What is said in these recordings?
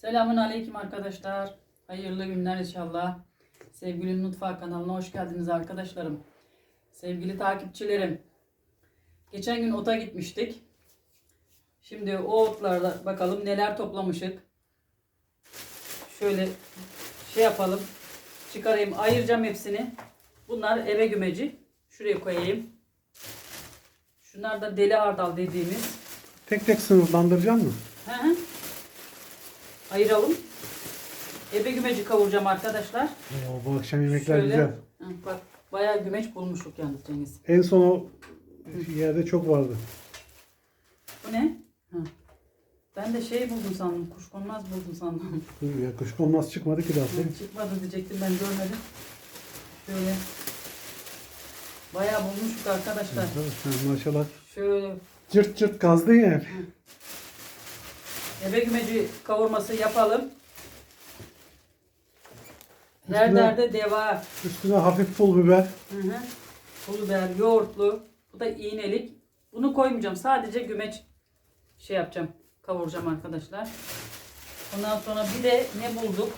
Selamun Aleyküm arkadaşlar. Hayırlı günler inşallah. Sevgili Mutfak kanalına hoş geldiniz arkadaşlarım. Sevgili takipçilerim. Geçen gün ota gitmiştik. Şimdi o otlarda bakalım neler toplamışık. Şöyle şey yapalım. Çıkarayım, ayıracağım hepsini. Bunlar eve gümeci. Şuraya koyayım. Şunlar da deli hardal dediğimiz. Tek tek sınıflandıracak mı? Hı hı. Ayıralım. Ebe gümeci kavuracağım arkadaşlar. Oo, bu akşam yemekler Şöyle. güzel. Hı, bak bayağı gümeç bulmuştuk yalnız Cengiz. En son o yerde çok vardı. Bu ne? Hı. Ben de şey buldum sandım. Kuşkonmaz buldum sandım. Dur Ya kuşkonmaz çıkmadı ki daha. Hı, Çıkmadı diyecektim ben görmedim. Şöyle. Bayağı bulmuştuk arkadaşlar. Tabii, sen maşallah Şöyle cırt cırt kazdın ya. Ebe gümeci kavurması yapalım. Üstüne- derde deva. Üstüne hafif pul biber. Hı hı. Pul biber, yoğurtlu. Bu da iğnelik. Bunu koymayacağım. Sadece gümeç şey yapacağım. Kavuracağım arkadaşlar. Ondan sonra bir de ne bulduk?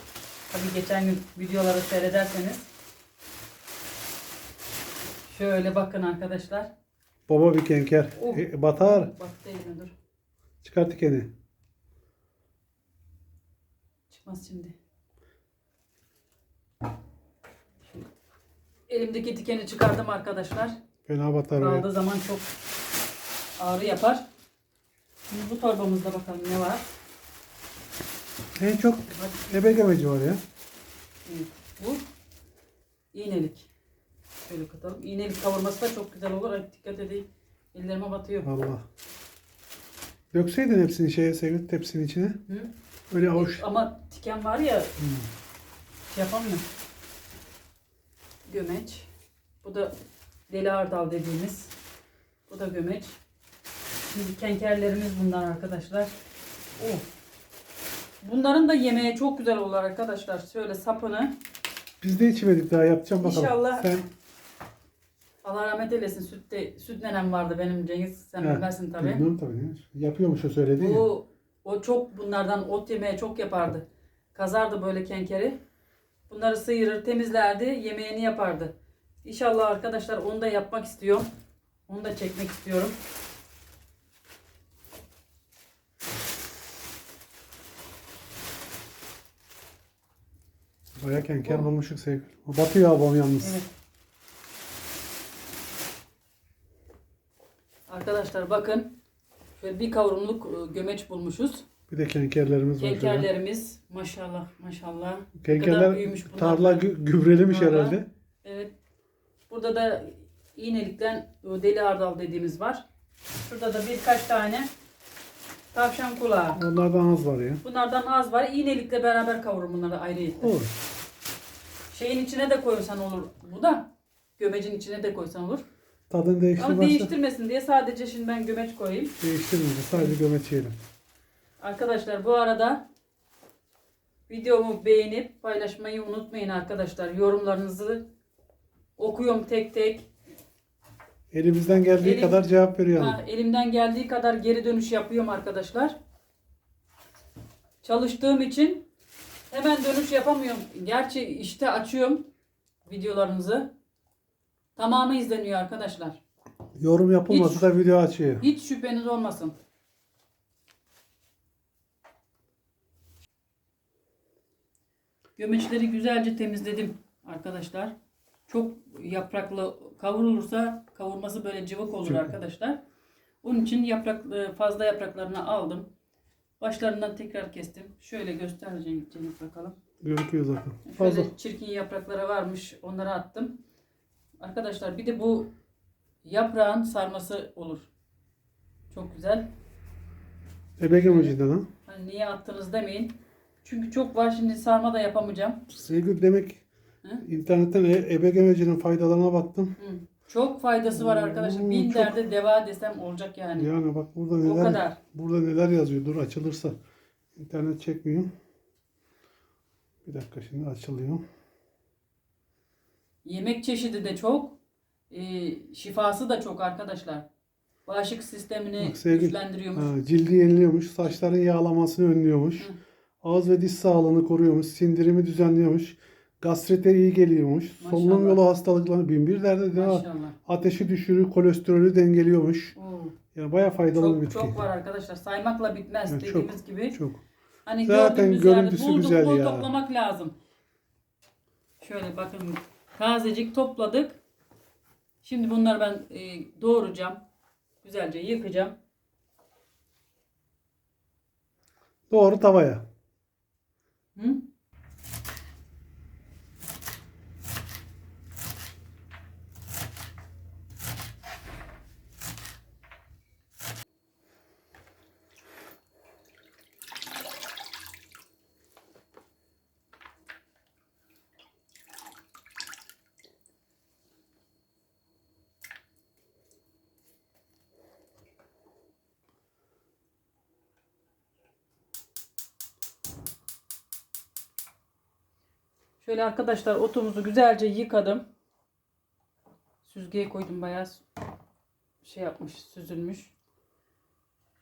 Tabii geçen gün videoları seyrederseniz. Şöyle bakın arkadaşlar. Baba bir kenker. Oh. E, batar. Bak değil dur. Çıkar tikeni. Çıkmaz şimdi. Elimdeki dikeni çıkardım arkadaşlar. Fena batar. Kaldığı zaman çok ağrı yapar. Şimdi bu torbamızda bakalım ne var. En çok ebe gemeci var ya. evet, bu iğnelik. Şöyle katalım. İğnelik kavurması da çok güzel olur. Ay, dikkat edeyim. Ellerime batıyor. Allah. Dökseydin hepsini şeye sevgili tepsinin içine. Hı? Öyle avuç. Ama tiken var ya Hmm. şey yapamıyorum. Gömeç. Bu da deli hardal dediğimiz. Bu da gömeç. Şimdi kenkerlerimiz bunlar arkadaşlar. Oh. Bunların da yemeğe çok güzel olur arkadaşlar. Şöyle sapını Biz de içmedik daha yapacağım bakalım. İnşallah. Sen Allah rahmet eylesin süt, de, süt nenem vardı benim Cengiz. Sen He, bilmezsin tabii. Bilmiyorum tabii. Yapıyormuş o söyledi ya. Bu o çok bunlardan ot yemeye çok yapardı. Kazardı böyle kenkeri. Bunları sıyırır, temizlerdi, yemeğini yapardı. İnşallah arkadaşlar onu da yapmak istiyorum. Onu da çekmek istiyorum. Baya kenker Bu- bulmuşuk sevgili. O batıyor abam yalnız. Evet. Arkadaşlar bakın. Şöyle bir kavrumluk e, gömeç bulmuşuz. Bir de kenkerlerimiz var. şöyle. Kenkerlerimiz maşallah maşallah. Kadar Kenkerler tarla gü- gübrelemiş Tarla. herhalde. Evet. Burada da iğnelikten o deli hardal dediğimiz var. Şurada da birkaç tane tavşan kulağı. Onlardan az var ya. Bunlardan az var. İğnelikle beraber kavurun bunları ayrı. Olur. Şeyin içine de koysan olur. Bu da gömecin içine de koysan olur. Tadını Ama değiştirmezse değiştirmesin diye sadece şimdi ben gömeç koyayım. değiştirmeyeceğiz. Sadece gömeç yiyelim. Arkadaşlar bu arada videomu beğenip paylaşmayı unutmayın arkadaşlar. Yorumlarınızı okuyorum tek tek. Elimizden geldiği Elim- kadar cevap veriyorum. Ha, elimden geldiği kadar geri dönüş yapıyorum arkadaşlar. Çalıştığım için hemen dönüş yapamıyorum. Gerçi işte açıyorum videolarınızı. Tamamı izleniyor arkadaşlar. Yorum yapılmasa Hiç- da video açıyor. Hiç şüpheniz olmasın. Gömeçleri güzelce temizledim arkadaşlar. Çok yapraklı kavrulursa kavurması böyle cıvık olur Çok. arkadaşlar. Onun için yaprak fazla yapraklarını aldım. Başlarından tekrar kestim. Şöyle göstereceğim Cennet bakalım. Gözüküyor zaten. Fazla. Şöyle çirkin yaprakları varmış. Onları attım. Arkadaşlar bir de bu yaprağın sarması olur. Çok güzel. Ebe gemeciden ha. Hani niye attınız demeyin. Çünkü çok var şimdi sarma da yapamayacağım. Sevgili demek Hı? internetten e- faydalarına baktım. Hı. Çok faydası var arkadaşlar. Bin çok. derde deva desem olacak yani. Yani bak burada o neler kadar. burada neler yazıyor. Dur açılırsa. İnternet çekmiyor. Bir dakika şimdi açılıyor. Yemek çeşidi de çok. Ee, şifası da çok arkadaşlar. Bağışıklık sistemini Bak sevgili- güçlendiriyormuş. Ha, cildi yeniliyormuş. Saçların yağlamasını önlüyormuş. Hı. Ağız ve diş sağlığını koruyormuş. Sindirimi düzenliyormuş. Gastrite iyi geliyormuş. Solunum Maşallah. yolu hastalıklarını bin bir derde de Maşallah. ateşi düşürür, kolesterolü dengeliyormuş. Oo, Yani bayağı faydalı bir Çok, bitki. çok var arkadaşlar. Saymakla bitmez Evet, çok, dediğimiz gibi. Çok. Hani Zaten gördüğümüz yerde görüntüsü bulduk, güzel bul ya. toplamak lazım. Şöyle bakın tazecik topladık. Şimdi bunları ben e, doğrayacağım. Güzelce yıkacağım. Doğru tavaya. Hı? Şöyle arkadaşlar otumuzu güzelce yıkadım. Süzgeye koydum bayağı şey yapmış, süzülmüş.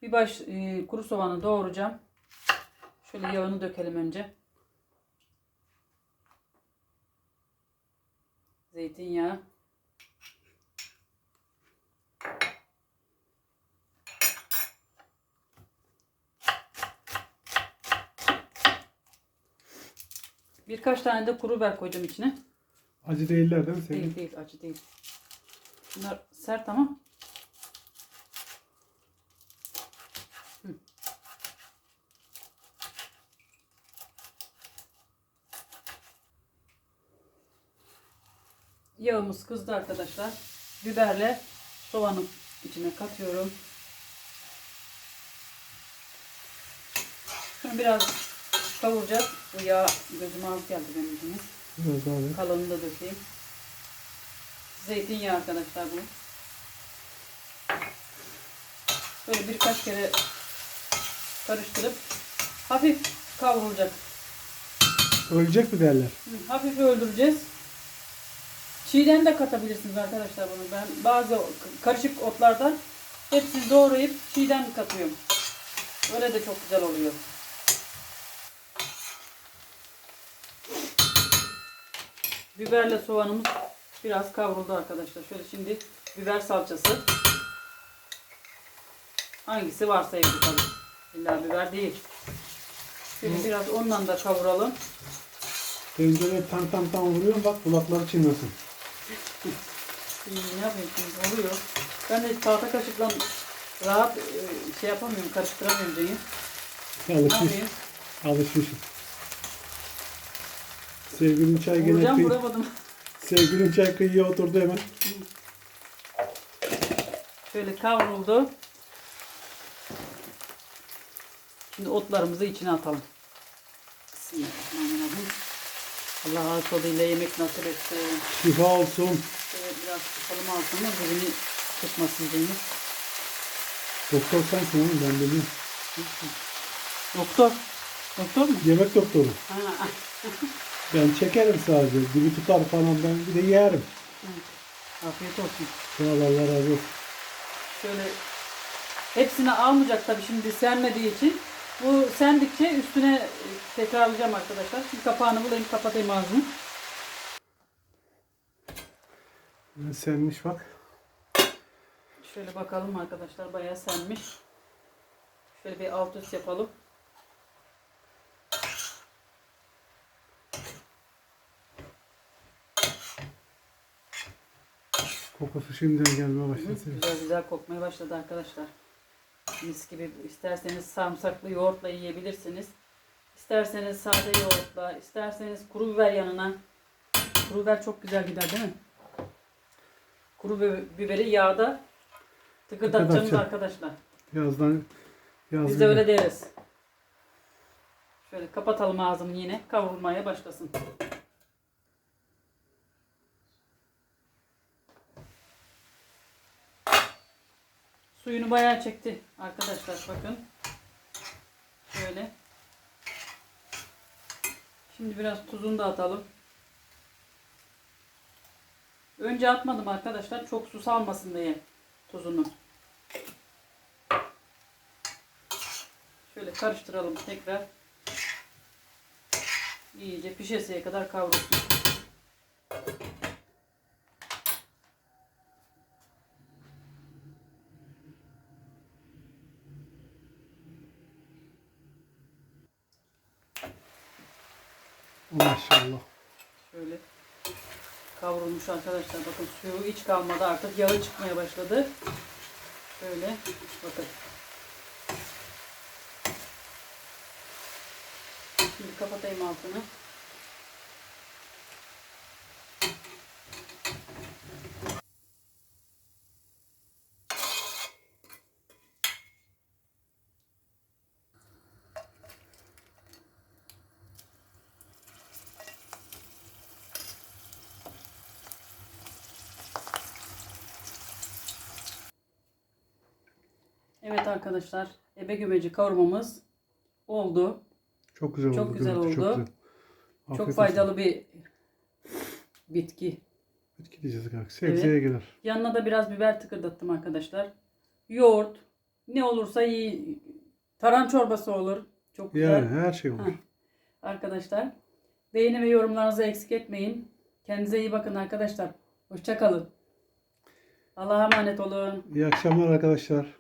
Bir baş e, kuru soğanı doğrayacağım. Şöyle yağını dökelim önce. Zeytinyağı. Birkaç tane de kuru biber koydum içine. Acı değiller değil mi senin? Değil değil acı değil. Bunlar sert ama. Hı. Yağımız kızdı arkadaşlar. Biberle soğanı içine katıyorum. Şimdi biraz kavuracağız. Bu yağ gözüme az geldi benim için. Biraz daha ver. Kalanını da dökeyim. Zeytinyağı arkadaşlar bu. Böyle birkaç kere karıştırıp hafif kavrulacak. Ölecek mi derler? Hı, Hafif öldüreceğiz. Çiğden de katabilirsiniz arkadaşlar bunu. Ben bazı karışık otlardan hepsini doğrayıp çiğden katıyorum. Öyle de çok güzel oluyor. Biberle soğanımız biraz kavruldu arkadaşlar. Şöyle şimdi biber salçası. Hangisi varsa evde tabii. İlla biber değil. Şöyle biraz ondan da kavuralım. Tencereye tam tam tam vuruyorum bak kulakları çınlasın. Şimdi ne yapayım şimdi oluyor. Ben de tahta kaşıkla rahat e, şey yapamıyorum, karıştıramıyorum Cengiz. Ne Alışmış. yapayım? Alışmışım. Sevgilin çay gene kıy- vuramadım. Sevgilin çay kıyıya oturdu hemen. Şöyle kavruldu. Şimdi otlarımızı içine atalım. Bismillahirrahmanirrahim. Allah ağız tadıyla yemek nasip etsin. Şifa olsun. Şöyle biraz tutalım altına birini tutmasın Cengiz. Doktor sensin oğlum ben biliyorum. Doktor. Doktor mu? Yemek doktoru. Ha, Ben çekerim sadece. Dibi tutar falan ben bir de yerim. afiyet olsun. Ol Allah razı olsun. Şöyle hepsini almayacak tabii şimdi sermediği için. Bu sendikçe üstüne e, tekrarlayacağım arkadaşlar. Şimdi kapağını bulayım kapatayım ağzını. Ben Senmiş bak. Şöyle bakalım arkadaşlar bayağı senmiş. Şöyle bir alt üst yapalım. Kokusu şimdiden gelmeye başladı. Güzel güzel kokmaya başladı arkadaşlar. Mis gibi isterseniz sarımsaklı yoğurtla yiyebilirsiniz. İsterseniz sade yoğurtla, isterseniz kuru biber yanına. Kuru biber çok güzel gider değil mi? Kuru bi- biberi yağda tıkırdatacağız arkadaşlar. Yazdan yaz Biz de öyle deriz. Şöyle kapatalım ağzını yine kavrulmaya başlasın. Suyunu bayağı çekti arkadaşlar bakın. Şöyle. Şimdi biraz tuzunu da atalım. Önce atmadım arkadaşlar çok su salmasın diye tuzunu. Şöyle karıştıralım tekrar. İyice pişesiye kadar kavrulsun. Maşallah. Şöyle kavrulmuş arkadaşlar. Bakın suyu hiç kalmadı artık. Yağı çıkmaya başladı. Şöyle bakın. Şimdi kapatayım altını. Evet arkadaşlar. Ebe gümeci kavurmamız oldu. Çok güzel Çok oldu. güzel görüntü oldu. güzel. Çok Afiyet faydalı bir bitki. Bitki diyeceğiz kanka. Sebzeye girer. Yanına da biraz biber tıkırdattım arkadaşlar. Yoğurt. Ne olursa iyi. Taran çorbası olur. Çok güzel. Yani her şey olur. Ha. Arkadaşlar. Beğeni ve yorumlarınızı eksik etmeyin. Kendinize iyi bakın arkadaşlar. Hoşçakalın. Allah'a emanet olun. İyi akşamlar arkadaşlar.